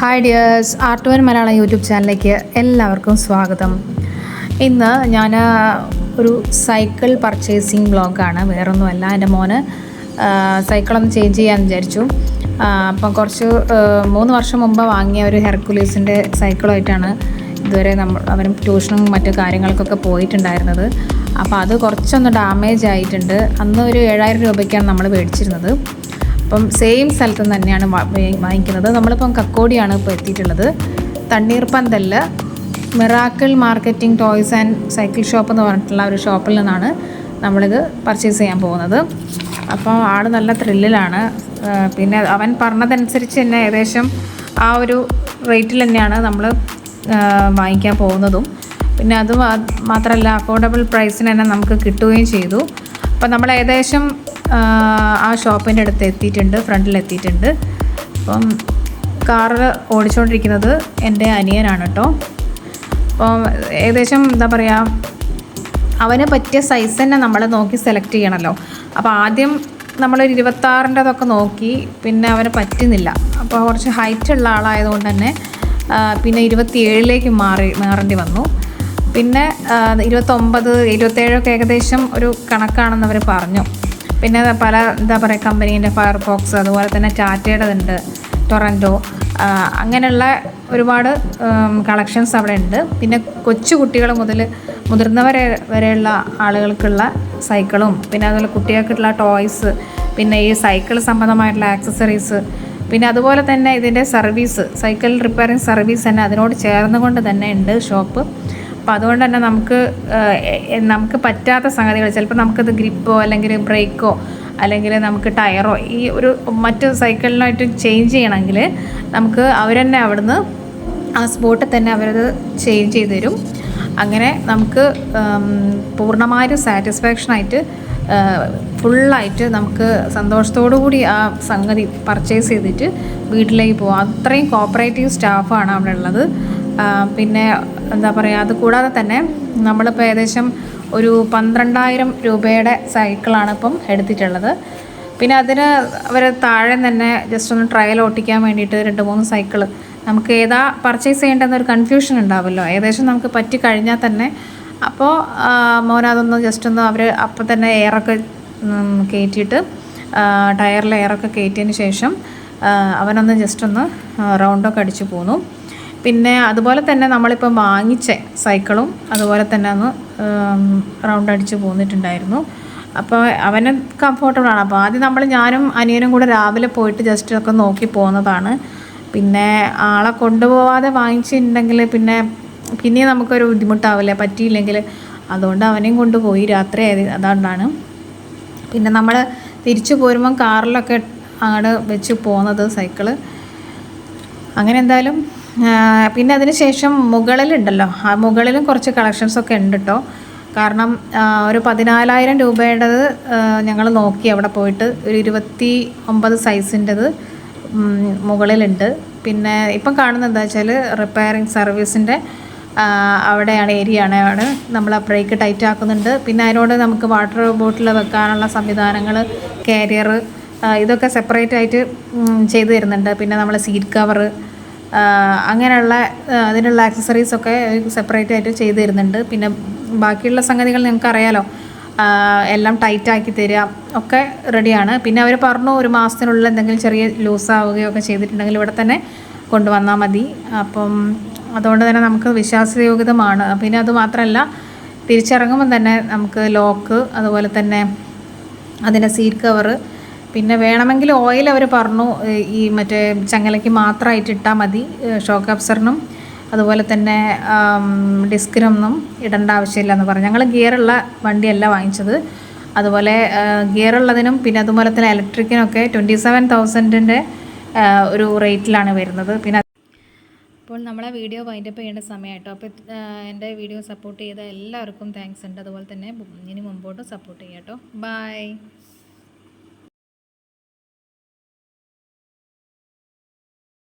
Hi dears ആർട്ടുവൻ Malayalam YouTube ചാനലിലേക്ക് എല്ലാവർക്കും സ്വാഗതം. ഇന്ന് ഞാൻ ഒരു സൈക്കിൾ പർച്ചേസിങ് ബ്ലോഗാണ് വേറൊന്നുമല്ല എന്റെ മോന് സൈക്കിളൊന്ന് ചേഞ്ച് ചെയ്യാൻ വിചാരിച്ചു. അപ്പം കുറച്ച് മൂന്ന് വർഷം മുമ്പ് വാങ്ങിയ ഒരു ഹെർക്കുലീസിന്റെ സൈക്കിളായിട്ടാണ് ഇതുവരെ നമ്മൾ അവനും ട്യൂഷനും മറ്റു കാര്യങ്ങൾക്കൊക്കെ പോയിട്ടുണ്ടായിരുന്നത്. അപ്പോൾ അത് കുറച്ചൊന്ന് ഡാമേജ് ആയിട്ടുണ്ട്. അന്ന് ഒരു ഏഴായിരം രൂപയ്ക്കാണ് നമ്മൾ മേടിച്ചിരുന്നത്. അപ്പം സെയിം സ്ഥലത്ത് നിന്ന് തന്നെയാണ് വാങ്ങിക്കുന്നത്. നമ്മളിപ്പം കക്കോടിയാണ് ഇപ്പോൾ എത്തിയിട്ടുള്ളത്. തണ്ണീർപ്പന്തലിൽ miracle marketing toys and cycle shop എന്ന് പറഞ്ഞിട്ടുള്ള ഒരു ഷോപ്പിൽ നിന്നാണ് നമ്മളിത് പർച്ചേസ് ചെയ്യാൻ പോകുന്നത്. അപ്പോൾ ആൾ നല്ല ത്രില്ലിലാണ് പിന്നെ അവൻ പറഞ്ഞതനുസരിച്ച് തന്നെ ഏകദേശം ആ ഒരു റേറ്റിൽ തന്നെയാണ് നമ്മൾ വാങ്ങിക്കാൻ പോകുന്നതും. പിന്നെ അത് മാത്രമല്ല അഫോർഡബിൾ പ്രൈസിന് തന്നെ നമുക്ക് കിട്ടുകയും ചെയ്തു. അപ്പോൾ നമ്മൾ ഏകദേശം ആ, ഷോപ്പിന്റെ അടുത്ത് എത്തിയിട്ടുണ്ട് ഫ്രണ്ടിൽ എത്തിയിട്ടുണ്ട്. അപ്പം കാറ് ഓടിച്ചുകൊണ്ടിരിക്കുന്നത് എന്റെ അനിയനാണ് കേട്ടോ. അപ്പോൾ ഏകദേശം എന്താ പറയുക അവന് പറ്റിയ സൈസ് തന്നെ നമ്മൾ നോക്കി സെലക്ട് ചെയ്യണമല്ലോ അപ്പോൾ ആദ്യം നമ്മളൊരു ഇരുപത്താറിന്റെതൊക്കെ നോക്കി പിന്നെ അവന് പറ്റുന്നില്ല. അപ്പോൾ കുറച്ച് ഹൈറ്റ് ഉള്ള ആളായതുകൊണ്ട് തന്നെ പിന്നെ ഇരുപത്തിയേഴിലേക്ക് മാറി മാറേണ്ടി വന്നു. പിന്നെ ഇരുപത്തൊമ്പത് ഇരുപത്തേഴൊക്കെ ഏകദേശം ഒരു കണക്കാണെന്ന് അവർ പറഞ്ഞു. പിന്നെ പല എന്താ പറയുക കമ്പനീന്റെ ഫയർ ബോക്സ് അതുപോലെ തന്നെ ടാറ്റയുടേതുണ്ട് ടൊറന്റോ ആ, അങ്ങനെയുള്ള ഒരുപാട് കളക്ഷൻസ് അവിടെ ഉണ്ട് പിന്നെ കൊച്ചു കുട്ടികൾ മുതൽ മുതിർന്നവരെ വരെയുള്ള ആളുകൾക്കുള്ള സൈക്കിളും പിന്നെ അതുപോലെ കുട്ടികൾക്കുള്ള ടോയ്സ് പിന്നെ ഈ സൈക്കിൾ സംബന്ധമായിട്ടുള്ള ആക്സസറീസ് പിന്നെ അതുപോലെ തന്നെ ഇതിന്റെ സർവീസ് സൈക്കിൾ റിപ്പയറിംഗ് സർവീസ് തന്നെ അതിനോട് ചേർന്നുകൊണ്ട് തന്നെ ഉണ്ട് ഷോപ്പ്. അപ്പോൾ അതുകൊണ്ട് തന്നെ നമുക്ക് നമുക്ക് പറ്റാത്ത സംഗതികൾ ചിലപ്പോൾ നമുക്കത് ഗ്രിപ്പോ അല്ലെങ്കിൽ ബ്രേക്കോ അല്ലെങ്കിൽ നമുക്ക് ടയറോ ഈ ഒരു മറ്റു സൈക്കിളിനായിട്ട് ചേഞ്ച് ചെയ്യണമെങ്കിൽ നമുക്ക് അവർ തന്നെ അവിടുന്ന് ആ സ്പോട്ടിൽ തന്നെ അവരത് ചേഞ്ച് ചെയ്ത് തരും. അങ്ങനെ നമുക്ക് പൂർണമായൊരു പൂർണമായും സാറ്റിസ്ഫാക്ഷനായിട്ട് ഫുള്ളായിട്ട് നമുക്ക് സന്തോഷത്തോടു കൂടി ആ സംഗതി പർച്ചേസ് ചെയ്തിട്ട് വീട്ടിലേക്ക് പോകാം അത്രയും കോപ്പറേറ്റീവ് സ്റ്റാഫാണ് അവിടെ ഉള്ളത്. പിന്നെ എന്താ പറയുക അത് കൂടാതെ തന്നെ നമ്മളിപ്പോൾ ഏകദേശം ഒരു പന്ത്രണ്ടായിരം രൂപയുടെ സൈക്കിളാണ് ഇപ്പം എടുത്തിട്ടുള്ളത്. പിന്നെ അതിന് അവർ താഴെ തന്നെ ജസ്റ്റ് ഒന്ന് ട്രയൽ ഓട്ടിക്കാൻ വേണ്ടിയിട്ട് രണ്ട് മൂന്ന് സൈക്കിൾ നമുക്ക് ഏതാ പർച്ചേസ് ചെയ്യേണ്ടെന്നൊരു കൺഫ്യൂഷൻ ഉണ്ടാവുമല്ലോ ഏകദേശം നമുക്ക് പറ്റി കഴിഞ്ഞാൽ തന്നെ അപ്പോൾ മോനതൊന്ന് ജസ്റ്റ് ഒന്ന് അവർ അപ്പം തന്നെ എയറൊക്കെ കയറ്റിയിട്ട് ടയറിൽ എയറൊക്കെ കയറ്റിയതിന് ശേഷം അവനൊന്ന് ജസ്റ്റ് ഒന്ന് റൗണ്ടൊക്കെ അടിച്ചു പോന്നു. പിന്നെ അതുപോലെ തന്നെ നമ്മളിപ്പം വാങ്ങിച്ച സൈക്കിളും അതുപോലെ തന്നെ ഒന്ന് റൗണ്ട് അടിച്ച് പോന്നിട്ടുണ്ടായിരുന്നു. അപ്പോൾ അവന് കംഫർട്ടബിളാണ് അപ്പോൾ ആദ്യം നമ്മൾ ഞാനും അനിയനും കൂടെ രാവിലെ പോയിട്ട് ജസ്റ്റ് ഒക്കെ നോക്കി പോകുന്നതാണ് പിന്നെ ആളെ കൊണ്ടുപോവാതെ വാങ്ങിച്ചിട്ടുണ്ടെങ്കിൽ പിന്നെ പിന്നെ നമുക്കൊരു ബുദ്ധിമുട്ടാവില്ലേ പറ്റിയില്ലെങ്കിൽ അതുകൊണ്ട് അവനെയും കൊണ്ടുപോയി രാത്രി അതുകൊണ്ടാണ്. പിന്നെ നമ്മൾ തിരിച്ചു പോരുമ്പം കാറിലൊക്കെ അങ്ങോട്ട് വെച്ച് പോകുന്നത് സൈക്കിൾ. അങ്ങനെ എന്തായാലും പിന്നെ അതിന് ശേഷം മുകളിലുണ്ടല്ലോ. ആ മുകളിലും കുറച്ച് കളക്ഷൻസ് ഒക്കെ ഉണ്ട് കേട്ടോ കാരണം ഒരു പതിനാലായിരം രൂപയുടേത് ഞങ്ങൾ നോക്കി അവിടെ പോയിട്ട് ഒരു ഇരുപത്തി ഒമ്പത് സൈസിന്റെത് മുകളിലുണ്ട്. പിന്നെ ഇപ്പം കാണുന്നത് എന്താ വെച്ചാൽ റിപ്പയറിങ് സർവീസിന്റെ അവിടെയാണ് ഏരിയ ആണ് അവിടെ നമ്മൾ ബ്രേക്ക് ടൈറ്റ് ആക്കുന്നുണ്ട്. പിന്നെ അതിനോട് നമുക്ക് വാട്ടർ ബോട്ടിൽ വെക്കാനുള്ള സംവിധാനങ്ങൾ കാരിയർ ഇതൊക്കെ സെപ്പറേറ്റ് ആയിട്ട് ചെയ്തു തരുന്നുണ്ട്. പിന്നെ നമ്മൾ സീറ്റ് കവറ് അങ്ങനെയുള്ള അതിനുള്ള ആക്സസറീസ് ഒക്കെ സെപ്പറേറ്റ് ആയിട്ട് ചെയ്ത് തരുന്നുണ്ട്. പിന്നെ ബാക്കിയുള്ള സംഗതികൾ നിങ്ങൾക്ക് അറിയാലോ എല്ലാം ടൈറ്റ് ആക്കി തരിക ഒക്കെ റെഡിയാണ് പിന്നെ അവർ പറഞ്ഞു ഒരു മാസത്തിനുള്ളിൽ എന്തെങ്കിലും ചെറിയ ലൂസ് ആവുകയോ ഒക്കെ ചെയ്തിട്ടുണ്ടെങ്കിൽ ഇവിടെ തന്നെ കൊണ്ടുവന്നാൽ മതി. അപ്പം അതുകൊണ്ട് തന്നെ നമുക്ക് വിശ്വാസയോഗ്യതമാണ്. പിന്നെ അത് മാത്രമല്ല തിരിച്ചിറങ്ങുമ്പം തന്നെ നമുക്ക് ലോക്ക് അതുപോലെ തന്നെ അതിന്റെ സീറ്റ് കവറ് പിന്നെ വേണമെങ്കിൽ ഓയിൽ അവർ പറഞ്ഞു ഈ മറ്റേ ചങ്ങലയ്ക്ക് മാത്രമായിട്ട് ഇട്ടാൽ മതി ഷോക്ക് അബ്സറിനും അതുപോലെ തന്നെ ഡിസ്കിനൊന്നും ഇടേണ്ട ആവശ്യമില്ല എന്ന് പറഞ്ഞു ഞങ്ങൾ ഗിയറുള്ള വണ്ടിയല്ല വാങ്ങിച്ചത്. അതുപോലെ ഗിയറുള്ളതിനും പിന്നെ അതുപോലെ തന്നെ ഇലക്ട്രിക്കിനൊക്കെ ട്വന്റി സെവൻ തൗസൻഡിന്റെ ഒരു റേറ്റിലാണ് വരുന്നത്. പിന്നെ അപ്പോൾ നമ്മളെ വീഡിയോ വൈൻഡപ്പ് ചെയ്യേണ്ട സമയമായിട്ടോ അപ്പോൾ എന്റെ വീഡിയോ സപ്പോർട്ട് ചെയ്ത എല്ലാവർക്കും താങ്ക്സ് ഉണ്ട്. അതുപോലെ തന്നെ ഇനി മുമ്പോട്ട് സപ്പോർട്ട് ചെയ്യാം കേട്ടോ. ബൈ